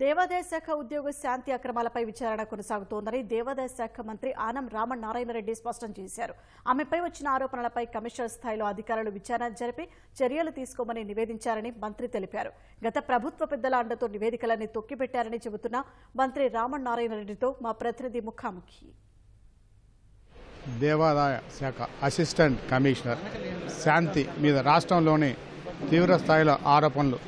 దేవాదాయ శాఖ ఉద్యోగ శాంతి అక్రమాలపై విచారణ కొనసాగుతోందని దేవాదాయ శాఖ మంత్రి ఆనం రామనారాయణ రెడ్డి స్పష్టం చేశారు. ఆమెపై వచ్చిన ఆరోపణలపై కమిషనర్ స్థాయిలో అధికారులు విచారణ జరిపి చర్యలు తీసుకోమని నివేదించారని మంత్రి తెలిపారు. గత ప్రభుత్వ పెద్దల అండతో నివేదికలన్నీ తొక్కిపెట్టారని చెబుతున్న మంత్రి రామనారాయణ రెడ్డితో మా ప్రతినిధి ముఖాముఖి. దేవాదాయ శాఖ అసిస్టెంట్ కమిషనర్ శాంతి మీద రాష్ట్రంలోని తీవ్ర స్థాయిలో ఆరోపణలు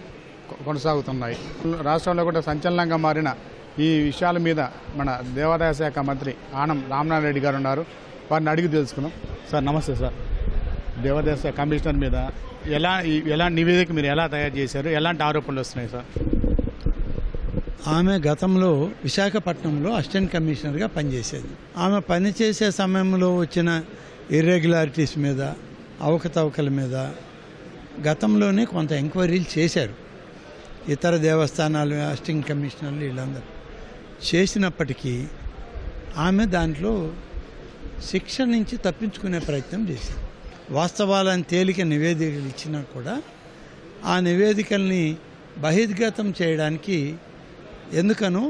కొనసాగుతున్నాయి. రాష్ట్రంలో కూడా సంచలనంగా మారిన ఈ విషయాల మీద మన దేవాదాయ శాఖ మంత్రి ఆనం రామనారాయణ రెడ్డి గారు ఉన్నారు. వారిని అడిగి తెలుసుకుందాం. సార్ నమస్తే సార్. దేవాదాయ శాఖ కమిషనర్ మీద ఎలా ఎలా నివేదిక మీరు ఎలా తయారు చేశారు? ఎలాంటి ఆరోపణలు వస్తున్నాయి సార్? ఆమె గతంలో విశాఖపట్నంలో అసిస్టెంట్ కమిషనర్గా పనిచేసేది. ఆమె పనిచేసే సమయంలో వచ్చిన ఇర్రెగ్యులారిటీస్ మీద అవకతవకల మీద గతంలోనే కొంత ఎంక్వైరీలు చేశారు. ఇతర దేవస్థానాలు అసిస్టింగ్ కమిషనర్లు వీళ్ళందరూ చేసినప్పటికీ ఆమె దాంట్లో శిక్ష నుంచి తప్పించుకునే ప్రయత్నం చేసింది. వాస్తవాలను తేలిక నివేదికలు ఇచ్చినా కూడా ఆ నివేదికల్ని బహిర్గతం చేయడానికి ఎందుకనో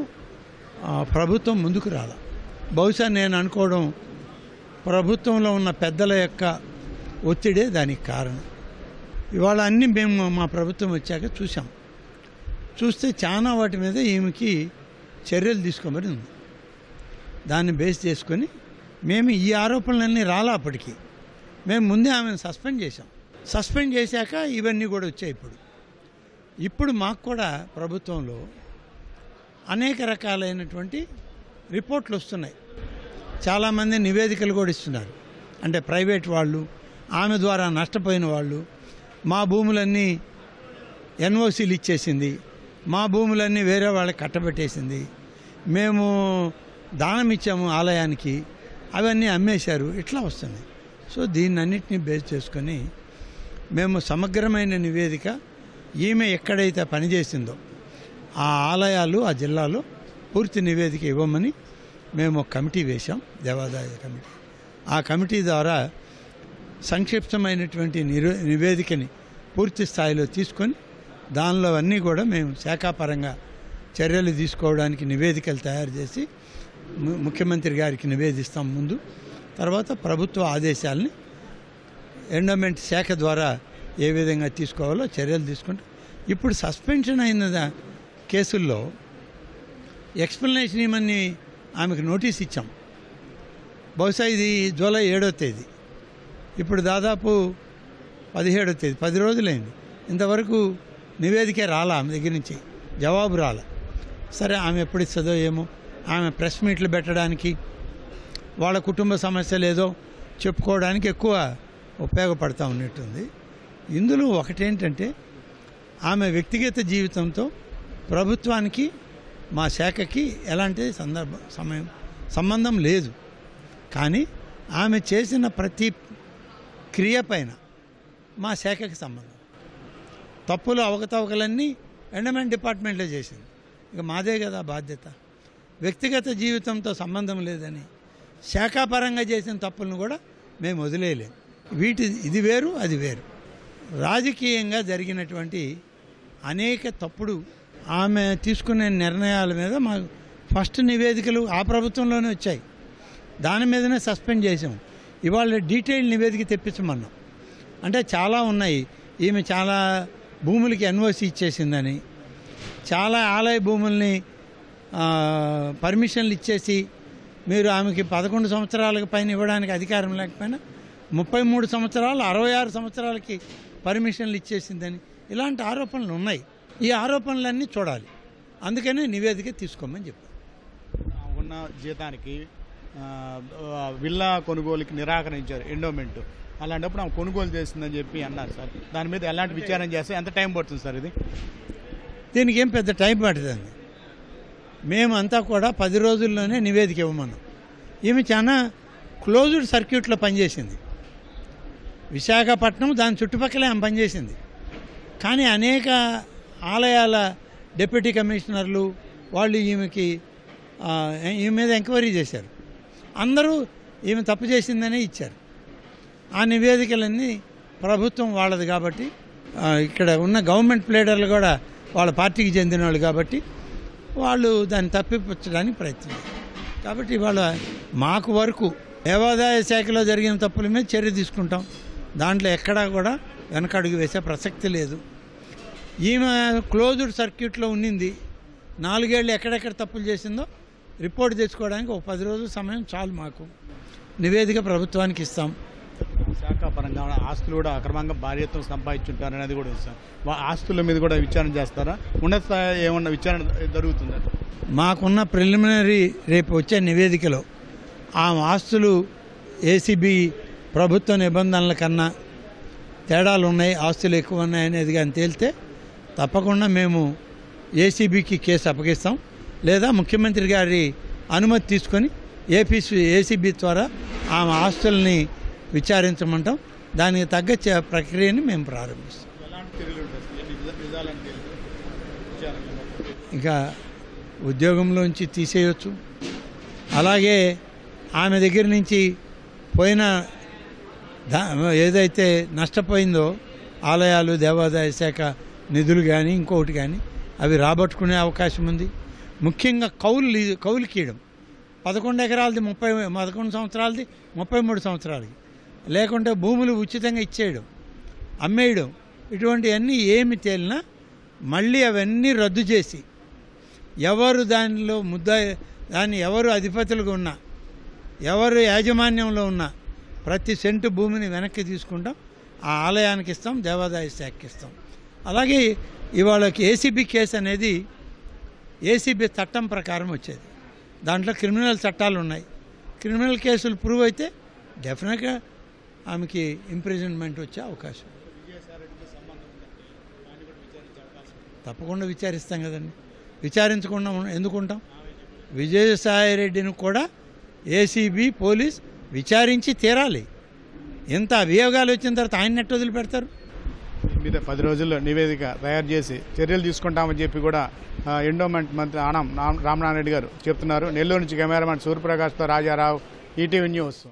ప్రభుత్వం ముందుకు రాల. బహుశా నేను అనుకోవడం ప్రభుత్వంలో ఉన్న పెద్దల యొక్క ఒత్తిడే దానికి కారణం. ఇవాళ అన్నీ మేము మా ప్రభుత్వం వచ్చాక చూసాం చూస్తే చాలా వాటి మీద ఈమెకి చర్యలు తీసుకోమని ఉంది. దాన్ని బేస్ చేసుకొని మేము ఈ ఆరోపణలన్నీ రాలా అప్పటికి. మేము ముందే ఆమెను సస్పెండ్ చేశాం. సస్పెండ్ చేశాక ఇవన్నీ కూడా వచ్చాయి ఇప్పుడు. ఇప్పుడు మాకు కూడా ప్రభుత్వంలో అనేక రకాలైనటువంటి రిపోర్ట్లు వస్తున్నాయి. చాలామంది నివేదికలు కూడా ఇస్తున్నారు. అంటే ప్రైవేట్ వాళ్ళు ఆమె ద్వారా నష్టపోయిన వాళ్ళు మా భూములన్నీ ఎన్ఓసీలు ఇచ్చేసింది మా భూములన్నీ వేరే వాళ్ళకి కట్టబెట్టేసింది. మేము దానం ఇచ్చాము ఆలయానికి. అవన్నీ అమ్మేశారు. ఇట్లా వస్తుంది. సో దీన్ని అన్నిటినీ బేస్ చేసుకొని మేము సమగ్రమైన నివేదిక ఈమె ఎక్కడైతే పనిచేసిందో ఆ ఆలయాలు ఆ జిల్లాలో పూర్తి నివేదిక ఇవ్వమని మేము ఒక కమిటీ వేశాం దేవాదాయ కమిటీ. ఆ కమిటీ ద్వారా సంక్షిప్తమైనటువంటి నివేదికని పూర్తి స్థాయిలో తీసుకొని దానిలో అన్నీ కూడా మేము శాఖాపరంగా చర్యలు తీసుకోవడానికి నివేదికలు తయారు చేసి ము- ముఖ్యమంత్రి గారికి నివేదిస్తాం ముందు. తర్వాత ప్రభుత్వ ఆదేశాలని ఎండోమెంట్ శాఖ ద్వారా ఏ విధంగా తీసుకోవాలో చర్యలు తీసుకుంటాం ఇప్పుడు సస్పెన్షన్ అయిన కేసుల్లో ఎక్స్ప్లెనేషన్ ఇవ్వమని ఆమెకు నోటీస్ ఇచ్చాం. బహుశా ఇది జూలై ఏడో తేదీ. ఇప్పుడు దాదాపు పదిహేడో తేదీ పది రోజులైంది. ఇంతవరకు నివేదికే రాలా ఆమె దగ్గర నుంచి? జవాబు రాలా. సరే ఆమె ఎప్పుడు ఇస్తుందో ఏమో. ఆమె ప్రెస్ మీట్లు పెట్టడానికి వాళ్ళ కుటుంబ సమస్యలు ఏదో చెప్పుకోవడానికి ఎక్కువ ఉపయోగపడతా ఉన్నట్టుంది. ఇందులో ఒకటేంటంటే ఆమె వ్యక్తిగత జీవితంతో ప్రభుత్వానికి మా శాఖకి ఎలాంటి సందర్భ సమయం సంబంధం లేదు. కానీ ఆమె చేసిన ప్రతి క్రియ పైన మా శాఖకి సంబంధం. తప్పులు అవకతవకలన్నీ ఎండమెంట్ డిపార్ట్మెంట్లో చేసింది ఇక మాదే కదా బాధ్యత. వ్యక్తిగత జీవితంతో సంబంధం లేదని శాఖాపరంగా చేసిన తప్పులను కూడా మేము వదిలేయలేం. వీటి ఇది వేరు అది వేరు. రాజకీయంగా జరిగినటువంటి అనేక తప్పుడు ఆమె తీసుకునే నిర్ణయాల మీద మాకు ఫస్ట్ నివేదికలు ఆ ప్రభుత్వంలోనే వచ్చాయి. దాని మీదనే సస్పెండ్ చేసాం ఇవాళ డీటెయిల్ నివేదిక తెప్పించమన్నాం. అంటే చాలా ఉన్నాయి. ఈమె చాలా భూములకి ఎన్ఓసి ఇచ్చేసిందని చాలా ఆలయ భూముల్ని పర్మిషన్లు ఇచ్చేసి మీరు ఆమెకి పదకొండు సంవత్సరాలకు పైన ఇవ్వడానికి అధికారం లేకపోయినా ముప్పై మూడు సంవత్సరాలు అరవై ఆరు సంవత్సరాలకి పర్మిషన్లు ఇచ్చేసిందని ఇలాంటి ఆరోపణలు ఉన్నాయి. ఈ ఆరోపణలన్నీ చూడాలి. అందుకనే నివేదిక తీసుకోమని చెప్పారు. ఉన్న జీతానికి విల్లా కొనుగోలుకి నిరాకరించారు ఎండోమెంట్. అలాంటప్పుడు ఆమె కొనుగోలు చేస్తుందని చెప్పి అన్నారు సార్. దాని మీద ఎలాంటి విచారణ చేస్తే ఎంత టైం పడుతుంది సార్ ఇది? దీనికి ఏం పెద్ద టైం పడుతుంది మేమంతా కూడా పది రోజుల్లోనే నివేదిక ఇవ్వమన్నాం. ఈమె చాలా క్లోజ్డ్ సర్క్యూట్లో పనిచేసింది. విశాఖపట్నం దాని చుట్టుపక్కలే ఆమె పనిచేసింది. కానీ అనేక ఆలయాల డిప్యూటీ కమిషనర్లు వాళ్ళు ఈమెకి ఈమె మీద ఎంక్వైరీ చేశారు. అందరూ ఈమె తప్పు చేసిందనే ఇచ్చారు. ఆ నివేదికలన్నీ ప్రభుత్వం వాళ్ళది కాబట్టి ఇక్కడ ఉన్న గవర్నమెంట్ ప్లేడర్లు కూడా వాళ్ళ పార్టీకి చెందిన వాళ్ళు కాబట్టి వాళ్ళు దాన్ని తప్పిపుచ్చడానికి ప్రయత్నం. కాబట్టి ఇవాళ మాకు వరకు దేవాదాయ శాఖలో జరిగిన తప్పుల మీద చర్య తీసుకుంటాం. దాంట్లో ఎక్కడా కూడా వెనకడుగు వేసే ప్రసక్తి లేదు. ఈమె క్లోజ్డ్ సర్క్యూట్లో ఉన్నింది. నాలుగేళ్ళు ఎక్కడెక్కడ తప్పులు చేసిందో రిపోర్ట్ తెచ్చుకోవడానికి ఒక పది రోజుల సమయం చాలు మాకు. నివేదిక ప్రభుత్వానికి ఇస్తాం. శాఖ పరంగా ఆస్తులు కూడా అక్రమంగా భార్యత్వం సంపాదించుంటారు అనేది కూడా ఉంది సార్. ఆస్తుల మీద కూడా విచారణ చేస్తారా? ఉన్నత స్థాయి ఏమన్నా విచారణ జరుగుతుందా? మాకున్న ప్రిలిమినరీ రేపు వచ్చే నివేదికలో ఆ ఆస్తులు ఏసీబీ ప్రభుత్వ నిబంధనల కన్నా తేడాలు ఉన్నాయి ఆస్తులు ఎక్కువ ఉన్నాయి అనేది కానీ తేలితే తప్పకుండా మేము ఏసీబీకి కేసు అప్పగిస్తాం. లేదా ముఖ్యమంత్రి గారి అనుమతి తీసుకొని ఏపీ ఏసీబీ ద్వారా ఆమె ఆస్తుల్ని విచారించమంటాం. దానికి తగ్గ ప్రక్రియని మేము ప్రారంభిస్తాం. ఇంకా ఉద్యోగంలోంచి తీసేయొచ్చు. అలాగే ఆమె దగ్గర నుంచి పోయిన ఏదైతే నష్టపోయిందో ఆలయాలు దేవాదాయ శాఖ నిధులు కానీ ఇంకొకటి కానీ అవి రాబట్టుకునే అవకాశం ఉంది. ముఖ్యంగా కౌలు లీ- కౌలుకి ఇవ్వడం పదకొండు ఎకరాలది ముప్పై పదకొండు సంవత్సరాలది ముప్పై మూడు సంవత్సరాలకి లేకుంటే భూములు ఉచితంగా ఇచ్చేయడం అమ్మేయడం ఇటువంటివన్నీ ఏమి తేలినా మళ్ళీ అవన్నీ రద్దు చేసి ఎవరు దానిలో ముద్ద దాన్ని ఎవరు అధిపతులుగా ఉన్నా ఎవరు యాజమాన్యంలో ఉన్నా ప్రతి సెంటు భూమిని వెనక్కి తీసుకుంటాం ఆ ఆలయానికి ఇస్తాం దేవాదాయ శాఖకి ఇస్తాం. అలాగే ఇవాళకి ఏసీబీ కేసు అనేది ఏసీబీ చట్టం ప్రకారం వచ్చేది. దాంట్లో క్రిమినల్ చట్టాలు ఉన్నాయి. క్రిమినల్ కేసులు ప్రూవ్ అయితే డెఫినెట్గా ఆమెకి ఇంప్రిజన్మెంట్ వచ్చే అవకాశం. తప్పకుండా విచారిస్తాం కదండి. విచారించకుండా ఎందుకుంటాం? విజయసాయి రెడ్డిని కూడా ఏసీబీ పోలీస్ విచారించి తీరాలి. ఎంత అభియోగాలు వచ్చిన తర్వాత ఆయన నెట్ వదిలిపెడతారు? మీద పది రోజుల్లో నివేదిక తయారు చేసి చర్యలు తీసుకుంటామని చెప్పి కూడా ఎండోమెంట్ మంత్రి ఆనం రామనారాయణ రెడ్డి గారు చెప్తున్నారు. నెల్లూరు నుంచి కెమెరామెన్ సూర్యప్రకాష్తో రాజారావు ఈటీవీ న్యూస్.